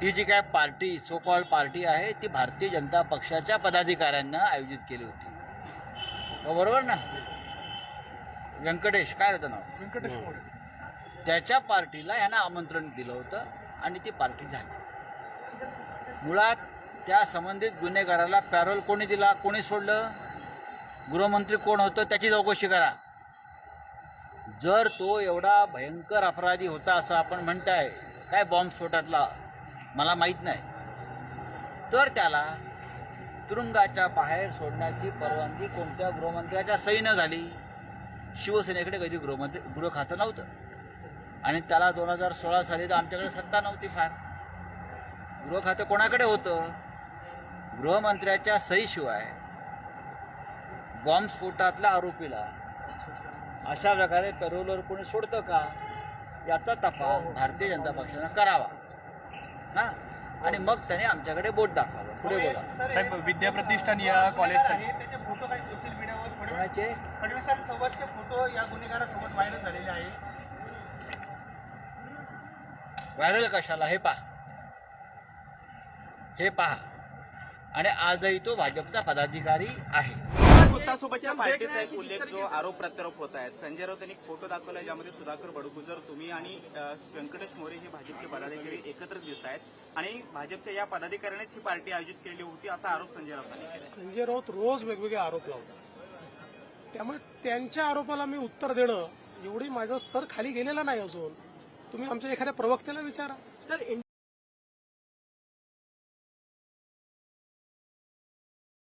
ती जी काय party so called party आहे ती भारतीय जनता पक्षाच्या पदाधिकाऱ्यांना आयोजित केली होती. हो, बरोबर ना? व्यंकटेश काय होतं नाव? व्यंकटेश मोरे. त्याच्या पार्टीला ह्यांना आमंत्रण दिलं होतं आणि ती पार्टी झाली. मुळात त्या संबंधित गुन्हेगाराला पॅरोल कोणी दिला कोणी सोडलं? गृहमंत्री कोण होतं त्याची चौकशी करा. जर तो एवढा भयंकर अपराधी होता असं आपण म्हणताय काय बॉम्बस्फोटातला मला माहीत नाही. तर त्याला तुरुंगाच्या बाहेर सोडण्याची परवानगी कोणत्या गृहमंत्र्याच्या सहीनं झाली? शिवसेनेकडे कधी गृहमंत्री गृह खातं नव्हतं. आणि त्याला दोन हजार सोळा साली तर आमच्याकडे सत्ता नव्हती फार. गृह खातं कोणाकडे होतं? गृहमंत्र्याच्या सहीशिवाय बॉम्बस्फोटातल्या आरोपीला अशा प्रकारे पेरोलवर कोणी सोडतं का? याचा तपास भारतीय जनता पक्षानं करावा. ना? आणि मग त्याने आमच्याकडे बोट दाखवावं. पुढे बोला. साहेब विद्याप्रतिष्ठान या कॉलेजसाठी त्याचे फोटो काही सोशल मीडियावर कोणाचे? फडणवीसांसोबतचे फोटो या गुन्हेगारासोबत व्हायरल झालेले आहे व्हायरल कशाला? हे पहा. हे पहा. आणि आजही तो भाजपचा पदाधिकारी आहे. भूतासोबतच्या पार्टीचा एक उल्लेख जो आरोप प्रत्यारोप होत आहेत. संजय राऊत यांनी फोटो दाखवला ज्यामध्ये सुधाकर बडगुजर तुम्ही आणि व्यंकटेश मोरे हे भाजपचे पदाधिकारी एकत्र दिसत आहेत. आणि भाजपच्या या पदाधिकाऱ्यानेच ही पार्टी आयोजित केली होती असा आरोप संजय राऊतांनी केला संजय राऊत रोज वेगवेगळे आरोप लावतात. त्यामुळे त्यांच्या आरोपाला मी उत्तर देणं एवढी माझं स्तर खाली गेलेला नाही अजून. तुम्ही आमच्या एखाद्या प्रवक्त्याला विचारा. सर